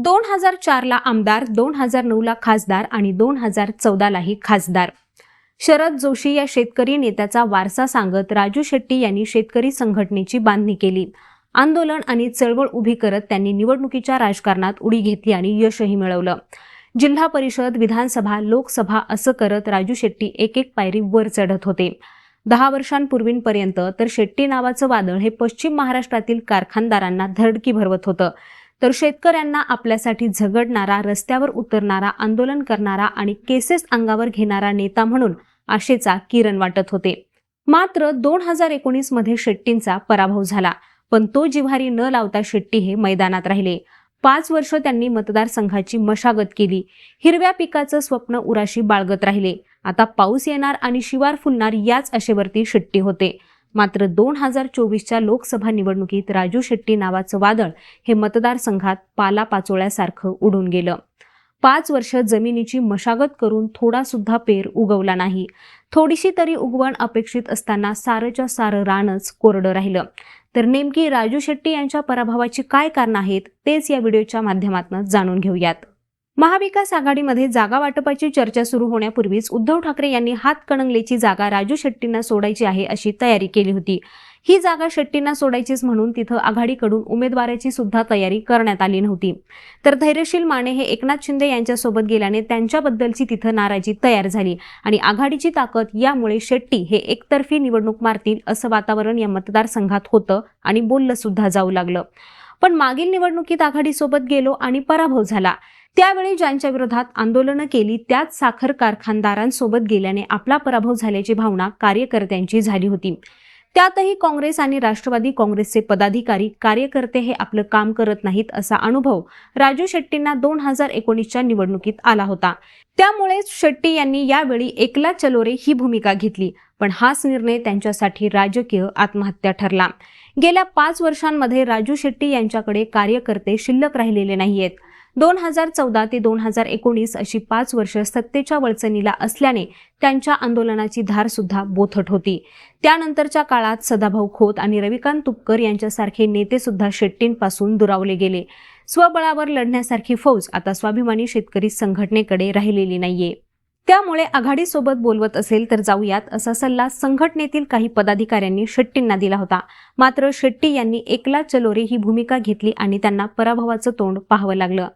दोन हजार चारला आमदार दोन हजार नऊला खासदार आणि दोन हजार चौदालाही खासदार. शरद जोशी या शेतकरी नेत्याचा वारसा सांगत राजू शेट्टी यांनी शेतकरी संघटनेची बांधणी केली. आंदोलन आणि चळवळ उभी करत त्यांनी निवडणुकीच्या राजकारणात उडी घेतली आणि यशही मिळवलं. जिल्हा परिषद विधानसभा लोकसभा असं करत राजू शेट्टी एक एक पायरी वर चढत होते. दहा वर्षांपूर्वींपर्यंत तर शेट्टी नावाचं वादळ हे पश्चिम महाराष्ट्रातील कारखानदारांना धडकी भरवत होतं. तर शेतकऱ्यांना आपल्यासाठी झगडणारा रस्त्यावर उतरणारा आंदोलन करणारा आणि केसेस अंगावर घेणारा नेता म्हणून आशेचा किरण वाटत होते. मात्र दोन हजार एकोणीसमध्ये शेट्टींचा पराभव झाला पण तो जिव्हारी न लावता शेट्टी हे मैदानात राहिले. पाच वर्ष त्यांनी मतदारसंघाची मशागत केली. हिरव्या पिकाचं स्वप्न उराशी बाळगत राहिले. आता पाऊस येणार आणि शिवार फुलणार याच आशेवरती शेट्टी होते. मात्र दोन हजार चोवीसच्या लोकसभा निवडणुकीत राजू शेट्टी नावाचं वादळ हे मतदारसंघात पाला पाचोळ्यासारखं उडून गेलं. पाच वर्ष जमिनीची मशागत करून थोडा सुद्धा पेर उगवला नाही. थोडीशी तरी उगवण अपेक्षित असताना सारंच्या सारं रानच कोरडं राहिलं. तर नेमकी राजू शेट्टी यांच्या पराभवाची काय कारणं आहेत तेच या व्हिडिओच्या माध्यमातून जाणून घेऊयात. महाविकास आघाडीमध्ये जागा वाटपाची चर्चा सुरू होण्यापूर्वीच उद्धव ठाकरे यांनी हातकणंगलेची जागा राजू शेट्टींना सोडायची आहे अशी तयारी केली होती. ही जागा शेट्टींना सोडायचीच म्हणून तिथं आघाडीकडून उमेदवाराची सुद्धा तयारी करण्यात आली नव्हती. तर धैर्यशील माने हे एकनाथ शिंदे यांच्यासोबत गेल्याने त्यांच्याबद्दलची तिथं नाराजी तयार झाली आणि आघाडीची ताकद यामुळे शेट्टी हे एकतर्फी निवडणूक मारतील असं वातावरण या मतदारसंघात होतं आणि बोललं सुद्धा जाऊ लागलं. पण मागील निवडणुकीत आघाडीसोबत गेलो आणि पराभव झाला. त्यावेळी ज्यांच्या विरोधात आंदोलनं केली त्याच साखर कारखानदारांसोबत गेल्याने आपला पराभव झाल्याची भावना कार्यकर्त्यांची झाली होती. त्यातही काँग्रेस आणि राष्ट्रवादी काँग्रेसचे पदाधिकारी कार्यकर्ते हे आपलं काम करत नाहीत असा अनुभव राजू शेट्टींना दोन हजार एकोणीसच्या निवडणुकीत आला होता. त्यामुळेच शेट्टी यांनी यावेळी एकला चलोरे ही भूमिका घेतली पण हाच निर्णय त्यांच्यासाठी राजकीय आत्महत्या ठरला. गेल्या पाच वर्षांमध्ये राजू शेट्टी यांच्याकडे कार्यकर्ते शिल्लक राहिलेले नाहीयेत. दोन हजार चौदा ते दोन हजार एकोणीस अशी पाच वर्ष सत्तेच्या वळचणीला असल्याने त्यांच्या आंदोलनाची धार सुद्धा बोथट होती. त्यानंतरच्या काळात सदाभाऊ खोत आणि रविकांत तुपकर यांच्यासारखे नेते सुद्धा शेट्टींपासून दुरावले गेले. स्वबळावर लढण्यासारखी फौज आता स्वाभिमानी शेतकरी संघटनेकडे राहिलेली नाहीये. त्यामुळे आघाडीसोबत बोलवत असेल तर जाऊयात असा सल्ला संघटनेतील काही पदाधिकाऱ्यांनी शेट्टींना दिला होता. मात्र शेट्टी यांनी एकला चलोरे ही भूमिका घेतली आणि त्यांना पराभवाचं तोंड पाहावं लागलं.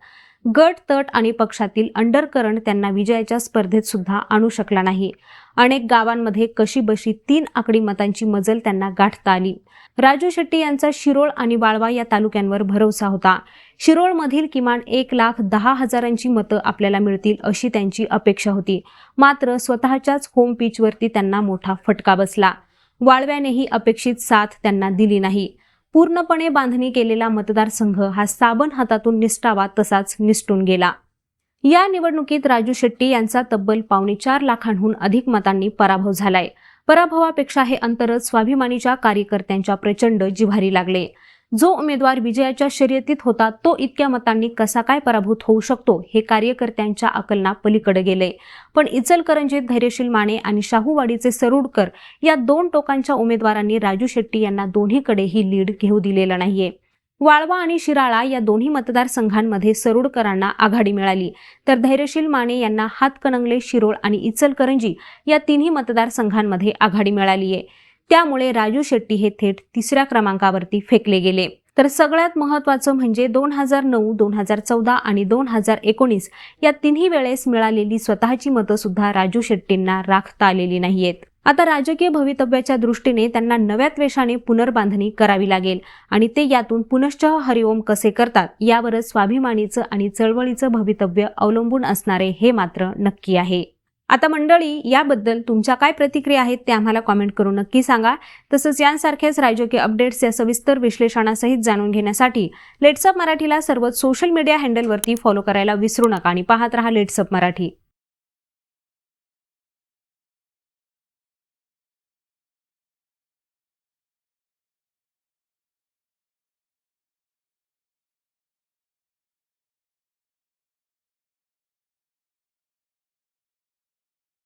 गट तट आणि पक्षातील अंडरकरंट त्यांना विजयाच्या स्पर्धेत सुद्धा आणू शकला नाही. अनेक गावांमध्ये कशीबशी तीन आकडी मतांची मजल त्यांना गाठता आली. राजू शेट्टी यांचा शिरोळ आणि वाळवा या तालुक्यांवर भरोसा होता. शिरोळमधील किमान एक लाख दहा हजारांची मतं आपल्याला मिळतील अशी त्यांची अपेक्षा होती. मात्र स्वतःच्याच होम पिचवरती त्यांना मोठा फटका बसला. वाळव्यानेही अपेक्षित साथ त्यांना दिली नाही. पूर्णपणे बांधणी केलेला मतदारसंघ हा साबण हातातून निष्ठावा तसाच निसटून गेला. या निवडणुकीत राजू शेट्टी यांचा तब्बल पावणे चार लाखांहून अधिक मतांनी पराभव झालाय. पराभवापेक्षा हे अंतरच स्वाभिमानीच्या कार्यकर्त्यांच्या प्रचंड जिव्हारी लागले. जो उमेदवार विजयाच्या शर्यतीत होता तो इतक्या मतांनी कसा काय पराभूत होऊ शकतो हे कार्यकर्त्यांच्या आकलना पलीकडे गेले. पण इचलकरंजीत धैर्यशील माने आणि शाहूवाडीचे सरुडकर या दोन टोकांच्या उमेदवारांनी राजू शेट्टी यांना दोन्हीकडेही लीड घेऊ दिलेला नाहीये. वाळवा आणि शिराळा या दोन्ही मतदारसंघांमध्ये सरुडकरांना आघाडी मिळाली. तर धैर्यशील माने यांना हातकणंगले शिरोळ आणि इचलकरंजी या तिन्ही मतदारसंघांमध्ये आघाडी मिळाली आहे त्यामुळे राजू शेट्टी हे थेट तिसऱ्या क्रमांकावरती फेकले गेले. तर सगळ्यात महत्त्वाचं म्हणजे दोन हजार नऊ दोन हजार चौदा आणि दोन हजार एकोणीस या तिन्ही वेळेस मिळालेली स्वतःची मतं सुद्धा राजू शेट्टींना राखता आलेली नाहीयेत. आता राजकीय भवितव्याच्या दृष्टीने त्यांना नव्या त्वेषाने पुनर्बांधणी करावी लागेल आणि ते यातून पुनश्च हरिओम कसे करतात यावरच स्वाभिमानीचं आणि चळवळीचं भवितव्य अवलंबून असणारे हे मात्र नक्की आहे. आता मंडळी याबद्दल तुमच्या काय प्रतिक्रिया आहेत ते आम्हाला कॉमेंट करून नक्की सांगा. तसंच यांसारखेच राजकीय अपडेट्स या सविस्तर विश्लेषणासहित जाणून घेण्यासाठी लेट्सअप मराठीला सर्वच सोशल मीडिया हँडलवरती फॉलो करायला विसरू नका आणि पाहत रहा लेट्सअप मराठी.